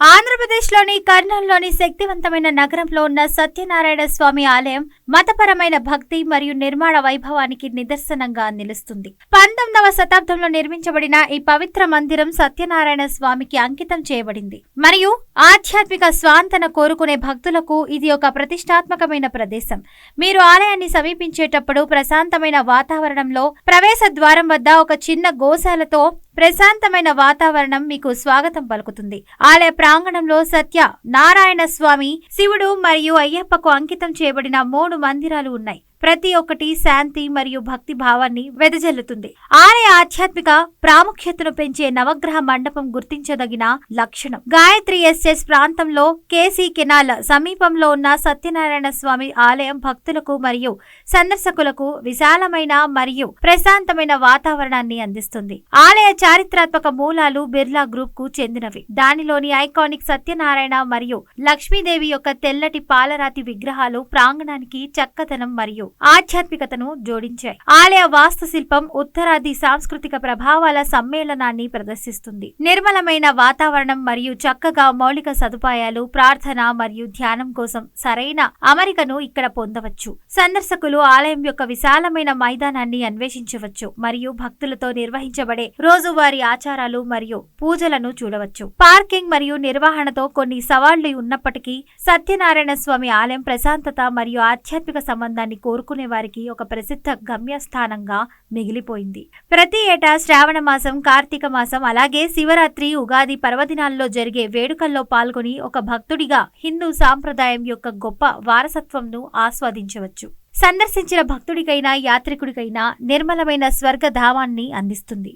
ఆంధ్రప్రదేశ్లోని కర్నూలులోని శక్తివంతమైన నగరంలో ఉన్న సత్యనారాయణ స్వామి ఆలయం మతపరమైన భక్తి మరియు నిర్మాణ వైభవానికి నిదర్శనంగా నిలుస్తుంది. పంతొమ్మిదవ శతాబ్దంలో నిర్మించబడిన ఈ పవిత్ర మందిరం సత్యనారాయణ స్వామికి అంకితం చేయబడింది. మరియు ఆధ్యాత్మిక స్వాంతన కోరుకునే భక్తులకు ఇది ఒక ప్రతిష్టాత్మకమైన ప్రదేశం. మీరు ఆలయాన్ని సమీపించేటప్పుడు ప్రశాంతమైన వాతావరణంలో ప్రవేశ ద్వారం వద్ద ఒక చిన్న గోశాలతో ప్రశాంతమైన వాతావరణం మీకు స్వాగతం పలుకుతుంది. ఆలయ ప్రాంగణంలో సత్య నారాయణ స్వామి శివుడు మరియు అయ్యప్పకు అంకితం చేయబడిన మూడు మందిరాలు ఉన్నాయి. ప్రతి ఒక్కటి శాంతి మరియు భక్తి భావాన్ని వెదజల్లుతుంది. ఆలయ ఆధ్యాత్మిక ప్రాముఖ్యతను పెంచే నవగ్రహ మండపం గుర్తించదగిన లక్షణం. గాయత్రి ఎస్ఎస్ ప్రాంతంలో కేసీ కెనాల్ సమీపంలో ఉన్న సత్యనారాయణ స్వామి ఆలయం భక్తులకు మరియు సందర్శకులకు విశాలమైన మరియు ప్రశాంతమైన వాతావరణాన్ని అందిస్తుంది. ఆలయ చారిత్రాత్మక మూలాలు బిర్లా గ్రూప్కు చెందినవి. దానిలోని ఐకానిక్ సత్యనారాయణ మరియు లక్ష్మీదేవి యొక్క తెల్లటి పాలరాతి విగ్రహాలు ప్రాంగణానికి చక్కదనం మరియు ఆధ్యాత్మికతను జోడించాయి. ఆలయ వాస్తుశిల్పం ఉత్తరాది సాంస్కృతిక ప్రభావాల సమ్మేళనాన్ని ప్రదర్శిస్తుంది. నిర్మలమైన వాతావరణం మరియు చక్కగా మౌలిక సదుపాయాలు ప్రార్థన మరియు ధ్యానం కోసం సరైన అమరికను ఇక్కడ పొందవచ్చు. సందర్శకులు ఆలయం యొక్క విశాలమైన మైదానాన్ని అన్వేషించవచ్చు మరియు భక్తులతో నిర్వహించబడే రోజువారీ ఆచారాలు మరియు పూజలను చూడవచ్చు. పార్కింగ్ మరియు నిర్వహణతో కొన్ని సవాళ్ళు ఉన్నప్పటికీ సత్యనారాయణ స్వామి ఆలయం ప్రశాంతత మరియు ఆధ్యాత్మిక సంబంధాన్ని కోరుకునే వారికి ఒక ప్రసిద్ధ గమ్యస్థానంగా మిగిలిపోయింది. ప్రతి ఏటా శ్రావణ మాసం కార్తీక మాసం అలాగే శివరాత్రి ఉగాది పర్వదినాల్లో జరిగే వేడుకల్లో పాల్గొని ఒక భక్తుడిగా హిందూ సాంప్రదాయం యొక్క గొప్ప వారసత్వంను ఆస్వాదించవచ్చు. సందర్శించిన భక్తుడికైనా యాత్రికుడికైనా నిర్మలమైన స్వర్గధామాన్ని అందిస్తుంది.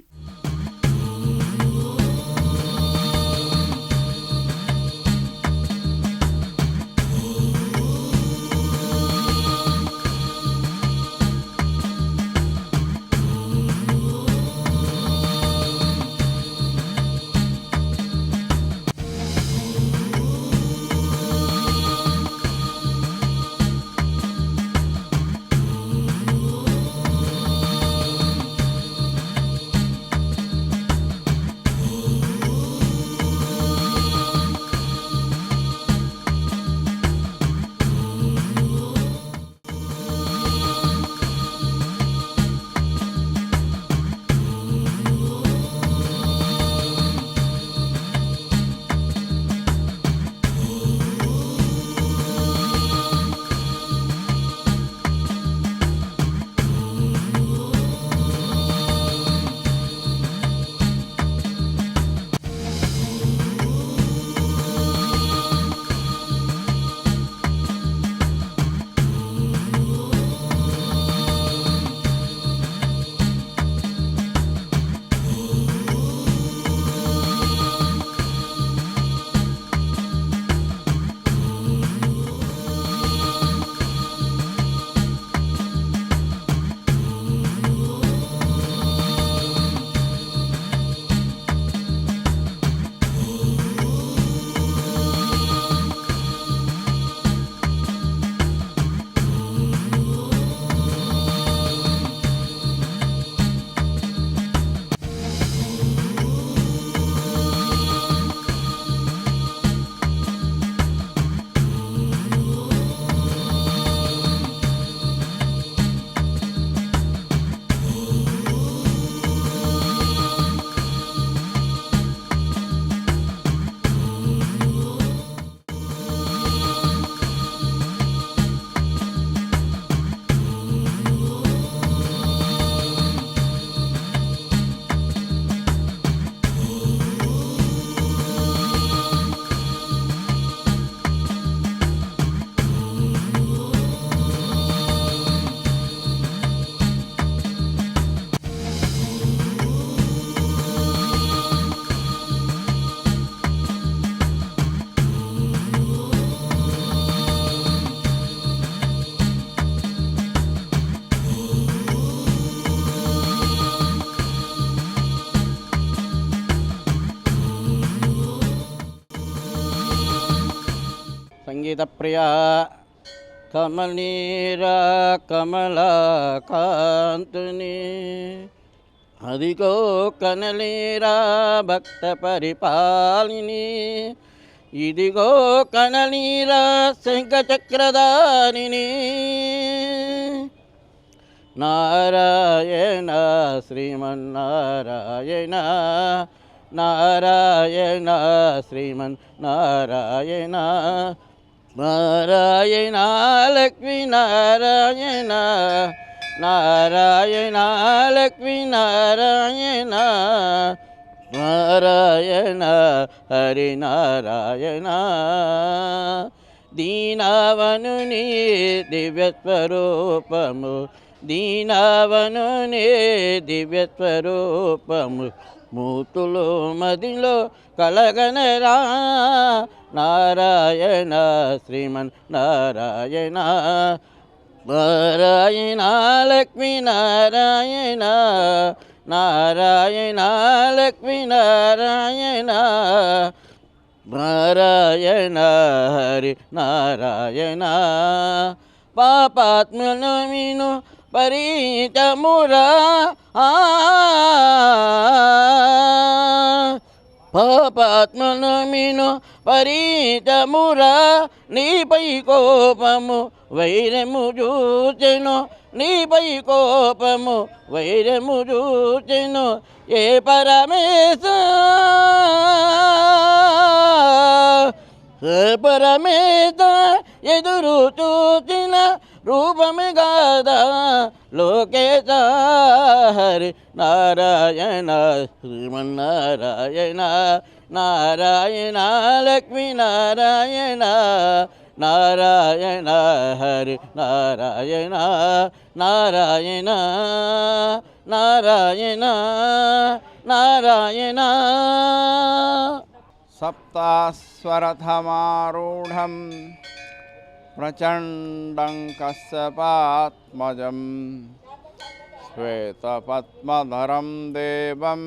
సంగీత ప్రియా కమనీరా కమలాకాంతుని అదిగో కనలీరా భక్త పరిపాలిని ఇదిగో కనలీరా శంఖచక్రదారిని నారాయణ శ్రీమన్నారాయణ నారాయణ శ్రీమన్ నారాయణ నారాయణ లక్ష్మీ నారాయణ నారాయణ లక్ష్మీ నారాయణ నారాయణ హరి నారాయణ. దీనావను నీ దివ్యస్వరూపము దీనావను నీ దివ్యస్వరూపము మూతులు మదిలో కలగనరా. నారాయణ శ్రీమన్ నారాయణ నారాయణ లక్ష్మీ నారాయణ నారాయణ లక్ష్మీ నారాయణ నారాయణ హరి నారాయణ పాపాత్మను మీను పరిచమురా పాపాత్మనమిను పరీతమురా నీపై కోపము వైరము చూచెను. నీపై కోపము వైరము చూచెను. ఏ పరమేశ ఏ పరమేశ ఎదురు చూచిన रूपं गादा, लोके हरि नारायण, श्रीमन्नारायण, नारायण लक्ष्मीनारायण नारायण हरि नारायण नारायण नारायण नारायण। सप्ताश्वरथमारूढ़ प्रचण्डं कश्यपात्मजं श्वेतपद्मधरं देवं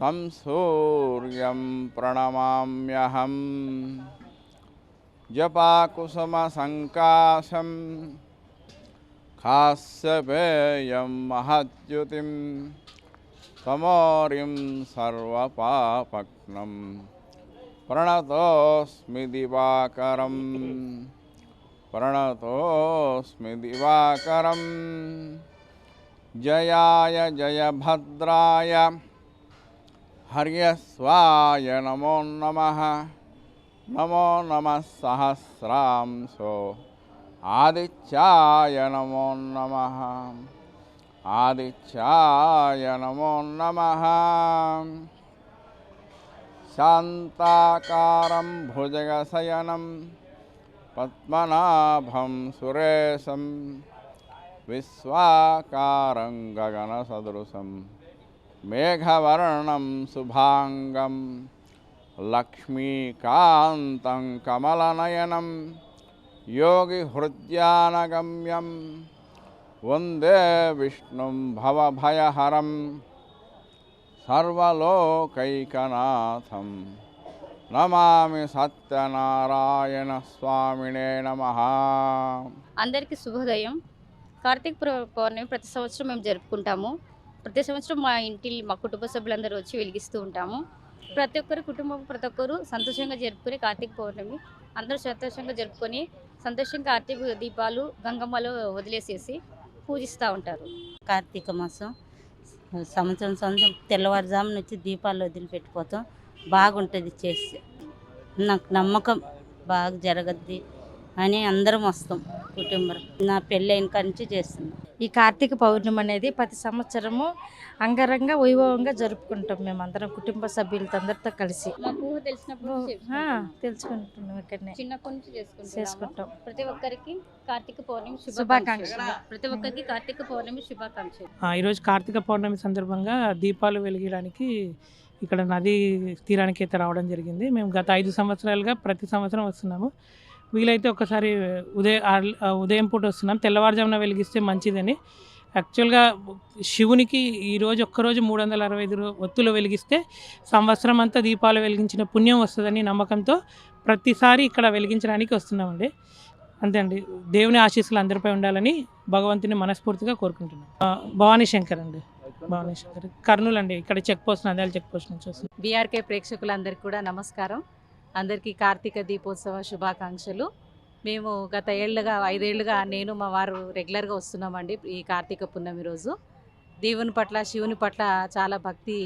तं सूर्यं प्रणमाम्यहम् जपाकुसुमसङ्काशं खास्यपेयं महद्युतिं तमोरिं सर्वपापक्नं ప్రణతోస్మి దివాకరం ప్రణతోస్మి దివాకరం జయాయ జయభద్రాయ హర్యస్వాయ నమో నమ నమో నమ సహస్రాంశో ఆదిత్యాయ నమో నమ ఆదిత్యాయ నమో నమ शान्ताकारं भुजगशयनं पद्मनाभं विश्वाकारं गगनसदृशं मेघवर्णं शुभाङ्गं लक्ष्मीकान्तं कमलनयनं योगिहृद्यानगम्यं वंदे विष्णुं సర్వలోకైకనాథం. నమామి సత్యనారాయణ స్వామినే నమ. అందరికీ శుభోదయం. కార్తీక పౌర్ణమి ప్రతి సంవత్సరం మేము జరుపుకుంటాము. ప్రతి సంవత్సరం మా ఇంటి మా కుటుంబ సభ్యులందరూ వచ్చి వెలిగిస్తూ ఉంటాము. ప్రతి ఒక్కరు కుటుంబం ప్రతి ఒక్కరు సంతోషంగా జరుపుకునే కార్తీక పౌర్ణమి అందరూ సంతోషంగా జరుపుకొని సంతోషంగా కార్తీక దీపాలు గంగమ్మలో వదిలేసేసి పూజిస్తూ ఉంటారు. కార్తీక మాసం. సంవత్సరం సంవత్సరం తెల్లవారుజామున వచ్చి దీపాలు వదిలిపెట్టిపోతాం. బాగుంటుంది చేస్తే. నాకు నమ్మకం బాగా జరగద్ది అని అందరం వస్తాం. కుటుంబం. నా పెళ్ళి అయిన కాడి నుంచి చేస్తున్నాం. ఈ కార్తీక పౌర్ణమి అనేది ప్రతి సంవత్సరము అంగరంగ వైభవంగా జరుపుకుంటాం మేమందరం కుటుంబ సభ్యులతో అందరితో కలిసి. తెలిసినప్పుడు. తెలుసుకుంటున్నాం ఇక్కడనే. చిన్నప్పటి నుంచి చేసుకుంటాం. ప్రతి ఒక్కరికి కార్తీక పౌర్ణమి శుభాకాంక్షలు. శుభాకాంక్షలు. ప్రతి ఒక్కరికి కార్తీక పౌర్ణమి శుభాకాంక్షలు. ఆ, ఈరోజు కార్తీక పౌర్ణమి సందర్భంగా దీపాలు వెలిగించడానికి ఇక్కడ నది తీరానికి అయితే రావడం జరిగింది. మేము గత ఐదు సంవత్సరాలుగా ప్రతి సంవత్సరం వస్తున్నాము. వీలైతే ఒకసారి ఉదయం ఉదయం పూట వస్తున్నాం. తెల్లవారుజామున వెలిగిస్తే మంచిదని. యాక్చువల్గా శివునికి ఈరోజు ఒక్కరోజు మూడు వందల అరవై ఐదు ఒత్తులు వెలిగిస్తే సంవత్సరం అంతా దీపాలు వెలిగించిన పుణ్యం వస్తుందని నమ్మకంతో ప్రతిసారి ఇక్కడ వెలిగించడానికి వస్తున్నామండి. అంతే అండి. దేవుని ఆశీస్సులు అందరిపై ఉండాలని భగవంతుని మనస్ఫూర్తిగా కోరుకుంటున్నాను భవానీ శంకర్ అండి. భవానీ శంకర్. కర్నూలు అండి ఇక్కడ check post Nandyal check post నుంచి వస్తుంది బీఆర్కే ప్రేక్షకులందరికీ కూడా నమస్కారం. అందరికీ కార్తీక దీపోత్సవ శుభాకాంక్షలు. మేము గత ఏళ్ళుగా ఐదేళ్ళుగా నేను మా వారు రెగ్యులర్గా వస్తున్నామండి ఈ కార్తీక పున్నమి రోజు. దేవుని పట్ల శివుని పట్ల చాలా భక్తి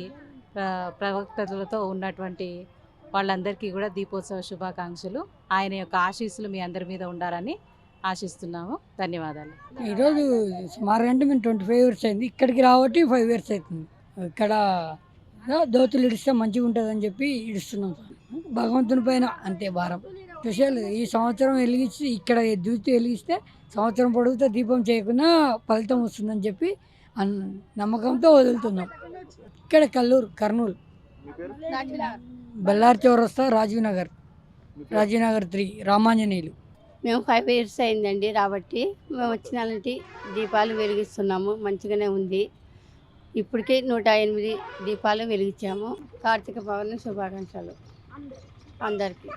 ప్రవక్తలతో ఉన్నటువంటి వాళ్ళందరికీ కూడా దీపోత్సవ శుభాకాంక్షలు. ఆయన యొక్క ఆశీస్సులు మీ అందరి మీద ఉండాలని ఆశిస్తున్నాము. ధన్యవాదాలు. ఈరోజు సుమారు అంటే మేము ట్వంటీ ఫైవ్ ఇయర్స్ అయింది. ఇక్కడికి రాబట్టి ఫైవ్ ఇయర్స్ అవుతుంది. ఇక్కడ దోతులు ఇడిస్తే మంచిగా ఉంటుందని చెప్పి ఇడుస్తున్నాం భగవంతుని పైన అంతే భారం. స్పెషల్ ఈ సంవత్సరం వెలిగించి ఇక్కడ దూతి వెలిగిస్తే సంవత్సరం పొడుగుతా దీపం చేయకుండా ఫలితం వస్తుందని చెప్పి అన్ నమ్మకంతో వదులుతున్నాం. ఇక్కడ కల్లూరు కర్నూలు. బెల్లారి చౌరస్తా రాజీవ్ నగర్. రాజీవ్ నగర్ త్రీ రామాంజనేయులు. మేము ఫైవ్ ఇయర్స్ అయిందండి రాబట్టి. మేము వచ్చిన దీపాలు వెలిగిస్తున్నాము మంచిగానే ఉంది. ఇప్పటికే నూట ఎనిమిది దీపాలు వెలిగించాము. కార్తీక పౌర్ణమి శుభాకాంక్షలు. అందరికీ